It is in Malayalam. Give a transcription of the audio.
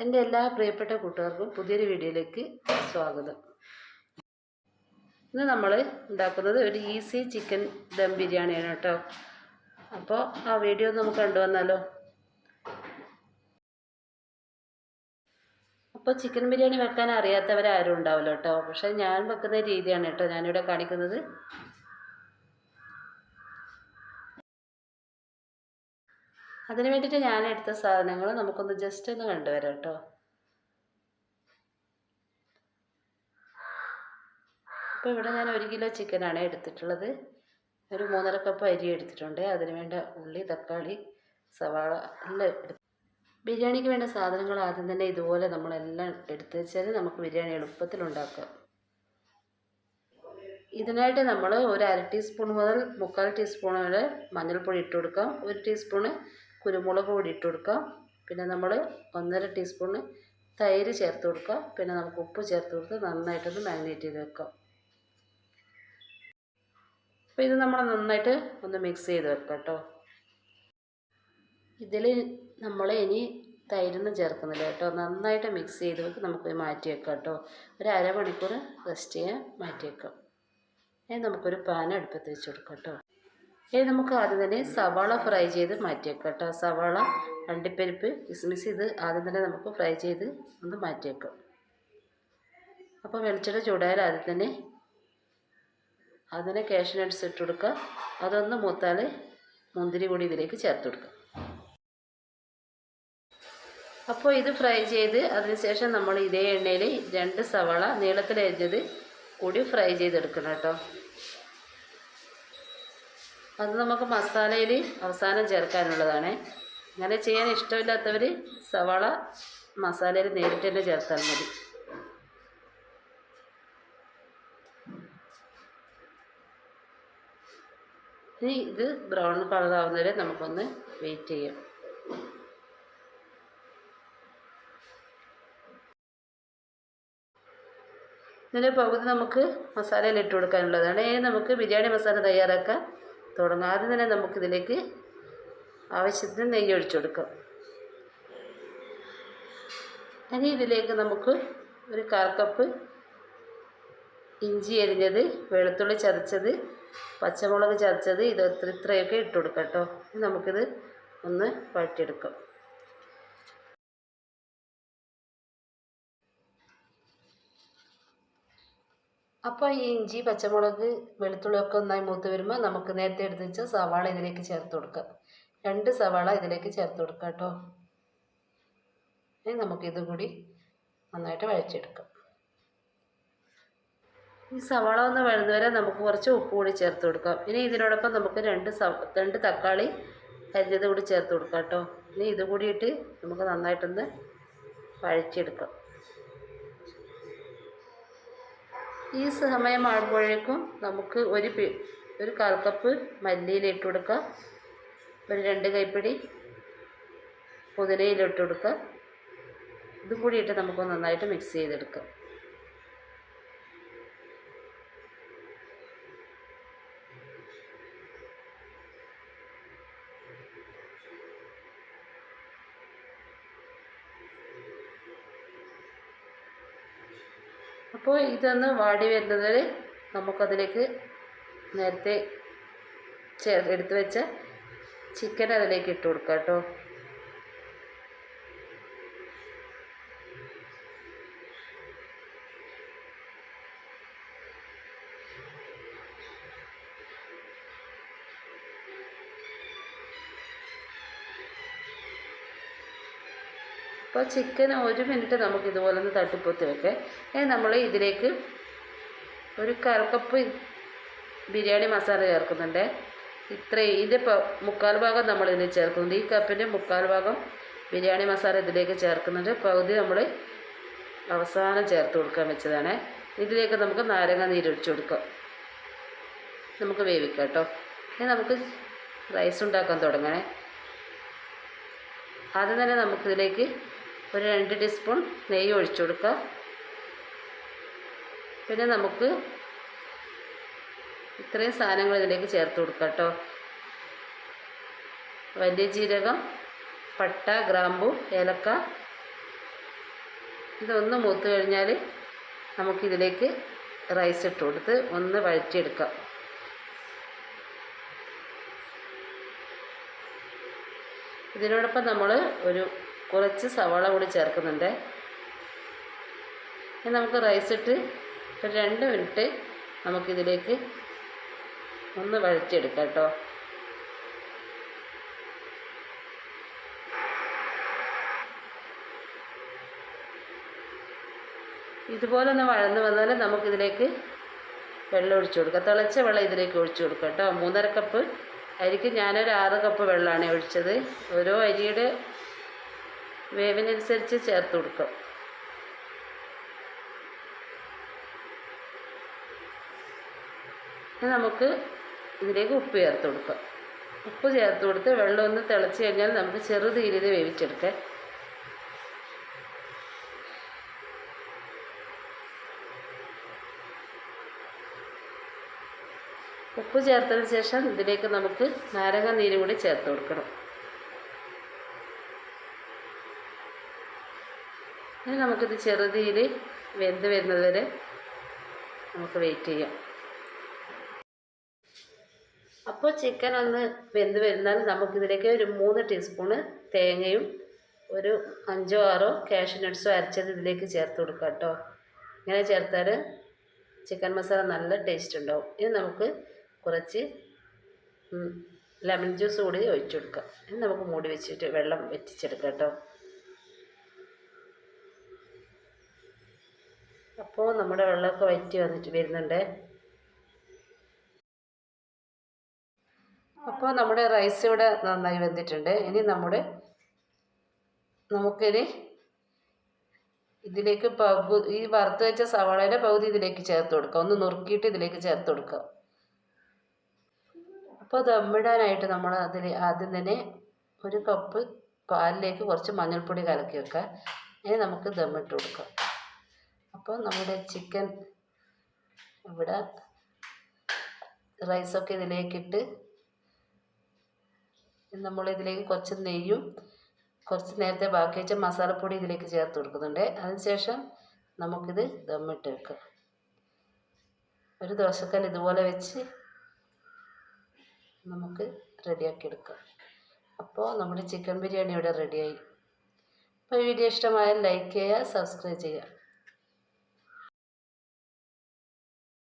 എന്റെ എല്ലാ പ്രിയപ്പെട്ട കൂട്ടുകാർക്കും പുതിയൊരു വീഡിയോയിലേക്ക് സ്വാഗതം. ഇന്ന് നമ്മൾ ഉണ്ടാക്കുന്നത് ഒരു ഈസി ചിക്കൻ ദം ബിരിയാണിയാണ് കേട്ടോ. അപ്പോൾ ആ വീഡിയോ നമുക്ക് കണ്ടുവന്നാലോ അപ്പോൾ ചിക്കൻ ബിരിയാണി വെക്കാൻ അറിയാത്തവരാരും ഉണ്ടാവില്ല കേട്ടോ. പക്ഷേ ഞാൻ വെക്കുന്ന രീതിയാണ് കേട്ടോ. ഞാനിവിടെ കാണിക്കുന്നത് അതിന് വേണ്ടിയിട്ട് ഞാൻ എടുത്ത സാധനങ്ങൾ നമുക്കൊന്ന് ജസ്റ്റ് ഒന്ന് കണ്ടുവരാം കേട്ടോ. അപ്പോൾ ഇവിടെ ഞാൻ ഒരു കിലോ ചിക്കനാണ് എടുത്തിട്ടുള്ളത്. ഒരു മൂന്നര കപ്പ് അരി എടുത്തിട്ടുണ്ട്. അതിന് വേണ്ട ഉള്ളി തക്കാളി സവാള എല്ലാം എടുത്തു. ബിരിയാണിക്ക് വേണ്ട സാധനങ്ങൾ ആദ്യം തന്നെ ഇതുപോലെ നമ്മളെല്ലാം എടുത്തു വെച്ചാൽ നമുക്ക് ബിരിയാണി എളുപ്പത്തിൽ ഉണ്ടാക്കാം. ഇതിനായിട്ട് നമ്മൾ ഒരു അര ടീസ്പൂൺ മുതൽ മുക്കാൽ ടീസ്പൂൺ വരെ മഞ്ഞൾപ്പൊടി ഇട്ട് കൊടുക്കാം. ഒരു ടീസ്പൂണ് കുരുമുളക് പൊടി ഇട്ട് കൊടുക്കുക. പിന്നെ നമ്മൾ ഒന്നര ടീസ്പൂണ് തൈര് ചേർത്ത് കൊടുക്കുക. പിന്നെ നമുക്ക് ഉപ്പ് ചേർത്ത് കൊടുത്ത് നന്നായിട്ടൊന്ന് മാരിനേറ്റ് ചെയ്ത് വെക്കാം അപ്പോൾ ഇത് നമ്മൾ നന്നായിട്ട് ഒന്ന് മിക്സ് ചെയ്ത് വെക്കാം കേട്ടോ. ഇതിൽ നമ്മൾ ഇനി തൈരൊന്നും ചേർക്കുന്നില്ല കേട്ടോ. നന്നായിട്ട് മിക്സ് ചെയ്ത് വെക്ക് നമുക്ക് മാറ്റി വെക്കാം കേട്ടോ. ഒരു അരമണിക്കൂർ റെസ്റ്റ് ചെയ്യാൻ മാറ്റി വെക്കാം. ഇനി നമുക്കൊരു പാൻ അടുപ്പത്ത് വെച്ച് കൊടുക്കാം കേട്ടോ. ഇനി നമുക്ക് ആദ്യം തന്നെ സവാള ഫ്രൈ ചെയ്ത് മാറ്റിയേക്കാം കേട്ടോ. സവാള അണ്ടിപ്പരിപ്പ് കിസ്മിസ് ഇത് ആദ്യം തന്നെ നമുക്ക് ഫ്രൈ ചെയ്ത് ഒന്ന് മാറ്റിയേക്കാം. അപ്പോൾ വെളിച്ചെണ്ണ ചൂടായാൽ ആദ്യം തന്നെ അതിനെ കാഷ്യൂ ഇട്ട് കൊടുക്കുക. അതൊന്ന് മൂത്താൽ മുന്തിരി കൂടി ഇതിലേക്ക് ചേർത്ത് കൊടുക്കുക. അപ്പോൾ ഇത് ഫ്രൈ ചെയ്ത് അതിനുശേഷം നമ്മൾ ഇതേ എണ്ണയിൽ രണ്ട് സവാള നീളത്തിലരിഞ്ഞത് കൂടി ഫ്രൈ ചെയ്തെടുക്കണം കേട്ടോ. അത് നമുക്ക് മസാലയിൽ അവസാനം ചേർക്കാനുള്ളതാണ്. അങ്ങനെ ചെയ്യാൻ ഇഷ്ടമില്ലാത്തവർ സവാള മസാലയിൽ നേരിട്ട് തന്നെ ചേർത്താൽ മതി. ഇനി ഇത് ബ്രൗൺ കളർ ആവുന്നവരെ നമുക്കൊന്ന് വെയിറ്റ് ചെയ്യാം. ഇതിന്റെ പകുതി നമുക്ക് മസാലയിൽ ഇട്ട് കൊടുക്കാനുള്ളതാണ്. ഇനി നമുക്ക് ബിരിയാണി മസാല തയ്യാറാക്കാൻ തുടങ്ങാം ആദ്യം തന്നെ നമുക്കിതിലേക്ക് ആവശ്യത്തിന് നെയ്യ് ഒഴിച്ചു കൊടുക്കാം. ഇനി ഇതിലേക്ക് നമുക്ക് ഒരു കാൽ കപ്പ് ഇഞ്ചി അരിഞ്ഞത് വെളുത്തുള്ളി ചതച്ചത് പച്ചമുളക് ചതച്ചത് ഇത് ഇത്ര ഇത്രയൊക്കെ ഇട്ട് കൊടുക്കാം കേട്ടോ. നമുക്കിത് ഒന്ന് വഴറ്റിയെടുക്കാം. അപ്പോൾ ഈ ഇഞ്ചി പച്ചമുളക് വെളുത്തുള്ളിയൊക്കെ ഒന്നായി മൂത്ത് വരുമ്പോൾ നമുക്ക് നേരത്തെ എടുത്ത് വെച്ച സവാള ഇതിലേക്ക് ചേർത്ത് കൊടുക്കാം. രണ്ട് സവാള ഇതിലേക്ക് ചേർത്ത് കൊടുക്കാം കേട്ടോ. ഇനി നമുക്കിതും കൂടി നന്നായിട്ട് വഴച്ചെടുക്കാം ഈ സവാള ഒന്ന് വഴന്നു വഴുന്നവരെ നമുക്ക് കുറച്ച് ഉപ്പ് കൂടി ചേർത്ത് കൊടുക്കാം. ഇനി ഇതിനോടൊപ്പം നമുക്ക് രണ്ട് രണ്ട് തക്കാളി അരിഞ്ഞത് കൂടി ചേർത്ത് കൊടുക്കാം കേട്ടോ. ഇനി ഇത് കൂടിയിട്ട് നമുക്ക് നന്നായിട്ടൊന്ന് വഴച്ചെടുക്കാം ഈ സമയമാകുമ്പോഴേക്കും നമുക്ക് ഒരു ഒരു കാൽ കപ്പ് മല്ലിയില ഇട്ട് കൊടുക്കുക. ഒരു രണ്ട് കൈപ്പിടി പുതിനയില ഇട്ട് കൊടുക്കുക. ഇതും കൂടിയിട്ട് നമുക്ക് നന്നായിട്ട് മിക്സ് ചെയ്തെടുക്കാം. അപ്പോൾ ഇതൊന്ന് വാടി വരുന്നത് വരെ നമുക്കതിലേക്ക് നേരത്തെ എടുത്ത് വെച്ച ചിക്കൻ അതിലേക്ക് ഇട്ട് കൊടുക്കാം കേട്ടോ. അപ്പോൾ ചിക്കൻ ഒരു മിനിറ്റ് നമുക്ക് ഇതുപോലെ ഒന്ന് തട്ടിപ്പൊത്തി വെക്കാം. ഇനി നമ്മൾ ഇതിലേക്ക് ഒരു കറക്കപ്പ് കപ്പ് ബിരിയാണി മസാല ചേർക്കുന്നുണ്ട്. ഇത്രയും ഇതിന്റെ മുക്കാൽ ഭാഗം നമ്മൾ ഇതിൽ ചേർക്കുന്നുണ്ട്. ഈ കപ്പിന്റെ മുക്കാൽ ഭാഗം ബിരിയാണി മസാല ഇതിലേക്ക് ചേർക്കുന്നുണ്ട്. പകുതി നമ്മൾ അവസാനം ചേർത്ത് കൊടുക്കാൻ വെച്ചതാണ്. ഇതിലേക്ക് നമുക്ക് നാരങ്ങ നീരൊഴിച്ച് കൊടുക്കാം. നമുക്ക് വേവിക്കാം കേട്ടോ. ഇനി നമുക്ക് റൈസ് ഉണ്ടാക്കാൻ തുടങ്ങണേ. ആദ്യം തന്നെ നമുക്കിതിലേക്ക് ഒരു രണ്ട് ടീസ്പൂൺ നെയ്യ് ഒഴിച്ചു കൊടുക്കുക. പിന്നെ നമുക്ക് ഇത്രയും സാധനങ്ങൾ ഇതിലേക്ക് ചേർത്ത് കൊടുക്കാം കേട്ടോ. വലിയ ജീരകം പട്ട ഗ്രാമ്പു ഏലക്ക. ഇതൊന്ന് മൂത്ത് കഴിഞ്ഞാൽ നമുക്കിതിലേക്ക് റൈസ് ഇട്ട് കൊടുത്ത് ഒന്ന് വഴറ്റിയെടുക്കാം. ഇതിനോടൊപ്പം നമ്മൾ ഒരു കുറച്ച് സവാള കൂടി ചേർക്കുന്നുണ്ട്. ഇനി നമുക്ക് റൈസ് ഇട്ട് ഒരു രണ്ട് മിനിറ്റ് നമുക്കിതിലേക്ക് ഒന്ന് വഴറ്റിയെടുക്കാം കേട്ടോ. ഇതുപോലെ ഒന്ന് വഴന്ന് വന്നാൽ നമുക്കിതിലേക്ക് വെള്ളം ഒഴിച്ചു കൊടുക്കാം. തിളച്ച വെള്ളം ഇതിലേക്ക് ഒഴിച്ചു കൊടുക്കാം കേട്ടോ. മൂന്നര കപ്പ് അരിക്ക് ഞാനൊരു ആറ് കപ്പ് വെള്ളമാണ് ഒഴിച്ചത്. ഓരോ അരിയുടെ വേവിനനുസരിച്ച് ചേർത്ത് കൊടുക്കും. നമുക്ക് ഇതിലേക്ക് ഉപ്പ് ചേർത്ത് കൊടുക്കാം. ഉപ്പ് ചേർത്ത് കൊടുത്ത് വെള്ളം ഒന്ന് തിളച്ച് കഴിഞ്ഞാൽ നമുക്ക് ചെറുതീരിൽ വേവിച്ചെടുക്കാം. ഉപ്പ് ചേർത്തതിന് ശേഷം ഇതിലേക്ക് നമുക്ക് നാരങ്ങ നീര് കൂടി ചേർത്ത് കൊടുക്കണം. ഇനി നമുക്കിത് ചെറുതീയിൽ വെന്ത് വരുന്നത് വരെ നമുക്ക് വെയിറ്റ് ചെയ്യാം. അപ്പോൾ ചിക്കൻ ഒന്ന് വെന്ത് വരുന്നാൽ നമുക്കിതിലേക്ക് ഒരു മൂന്ന് ടീസ്പൂണ് തേങ്ങയും ഒരു അഞ്ചോ ആറോ കാഷ്യൂ നട്ട്സോ അരച്ചത് ഇതിലേക്ക് ചേർത്ത് കൊടുക്കാം കേട്ടോ. ഇങ്ങനെ ചേർത്താൽ ചിക്കൻ മസാല നല്ല ടേസ്റ്റ് ഉണ്ടാവും. ഇനി നമുക്ക് കുറച്ച് ലെമൺ ജ്യൂസ് കൂടി ഒഴിച്ചു കൊടുക്കാം. ഇനി നമുക്ക് മൂടി വെച്ചിട്ട് വെള്ളം വറ്റിച്ചെടുക്കാം കേട്ടോ. അപ്പോൾ നമ്മുടെ വെള്ളമൊക്കെ വറ്റി വന്നിട്ട് വരുന്നുണ്ട്. അപ്പോൾ നമ്മുടെ റൈസ് ഇവിടെ നന്നായി വെന്തിട്ടുണ്ട്. ഇനി നമ്മുടെ നമുക്കിനി ഇതിലേക്ക് പകു ഈ വറുത്ത് വെച്ച സവാളയുടെ പകുതി ഇതിലേക്ക് ചേർത്ത് കൊടുക്കുക ഒന്ന് നുറുക്കിയിട്ട് ഇതിലേക്ക് ചേർത്ത് കൊടുക്കുക അപ്പോൾ ദമ്മിടാനായിട്ട് നമ്മൾ അതിൽ ആദ്യം തന്നെ ഒരു കപ്പ് പാലിലേക്ക് കുറച്ച് മഞ്ഞൾപ്പൊടി കലക്കി വെക്കുക ഇനി നമുക്ക് ദമ്മിട്ട് കൊടുക്കാം. അപ്പോൾ നമ്മുടെ ചിക്കൻ ഇവിടെ റൈസൊക്കെ ഇതിലേക്കിട്ട് നമ്മൾ ഇതിലേക്ക് കുറച്ച് നെയ്യും കുറച്ച് നേരത്തെ ബാക്കി വെച്ച മസാലപ്പൊടി ഇതിലേക്ക് ചേർത്ത് കൊടുക്കുന്നുണ്ട്. അതിനുശേഷം നമുക്കിത് ദമ്മിട്ട് വെക്കാം. ഒരു ദോശക്കല്ല് ഇതുപോലെ വെച്ച് നമുക്ക് റെഡിയാക്കി എടുക്കാം. അപ്പോൾ നമ്മുടെ ചിക്കൻ ബിരിയാണി ഇവിടെ റെഡിയായി അപ്പോൾ വീഡിയോ ഇഷ്ടമായാൽ ലൈക്ക് ചെയ്യുക സബ്സ്ക്രൈബ് ചെയ്യുക.